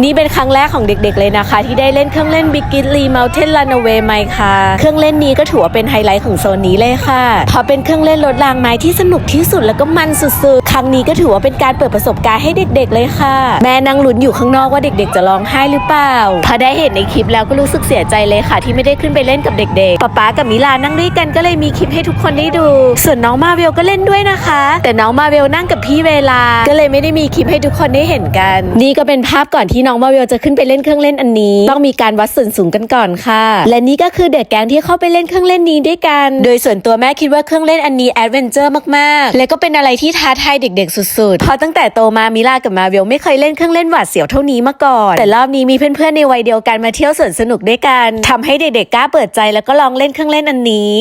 นี่เป็นครั้งแรกของเด็กๆเลยนะคะ ที่ได้เล่นเครื่องเล่น Big g i t l y Mountain Runaway ไหมคะเครื่องเล่นนี้ก็ถือว่าเป็นไฮไลท์ของโซนนี้เลยค่ะเพราะเป็นเครื่องเล่นรถรางไม้ที่สนุกที่สุดแล้วก็มันสุดๆ ครั้งนี้ก็ถือว่าเป็นการเปิดประสบการณ์ให้เด็กๆเลยค่ะ แม่นั่งลุ้นอยู่ข้างนอกว่าเด็กๆ จะร้องไห้หรือเปล่า พอได้เห็นในคลิปแล้วก็รู้สึกเสียใจเลยค่ะ ที่ไม่ได้ขึ้นไปเล่นกับเด็กๆป๊าป๊ากับมิลานั่งด้วยกันก็เลยมีคลิปให้ทุกคนได้ดู ส่วนน้องมาเวลก็เล่นด้วยนะคะ แต่น้องมาเวลนั่งกับพี่เวลา ก็เลยไม่ได้มีคลิปให้ทุกคนได้เห็นกัน นี่ก็เป็นภาพก่อนที่น้องมาเวลจะขึ้นไปเล่นเครื่องเล่นอันนี้ ต้องมีการวัดส่วนสูงกันก่อนค่ะ และนี่ก็คือเด็กแก๊งที่เข้าไปเล่นเครื่องเล่นนี้ด้วยกัน โดยส่วนตัวแม่คิดว่าเครื่องเล่นอันนี้แอดเวนเจอร์มากๆ และก็เป็นอะไรที่ท้าทายเด็กๆ สุดๆ เพราะตั้งแต่โตมามิลากับมาเวลไม่เคยเล่นเครื่องเล่นหวาดเสียวเท่านี้มาก่อน แต่รอบนี้มีเพื่อนๆในวัยเดียวกันมาเที่ยวสวนสนุกด้วยกันทำให้เด็กๆกล้าเปิดใจแล้วก็ลองเล่นเครื่องเล่นอันนี้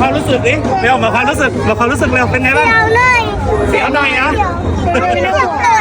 ความรู้สึกดิเร็วบอกความรู้สึกบอกความรู้สึกเร็วเป็นไงบ้างเสียวเลยเสียวหน่อยนะเสียวเสียวนั่งกับมา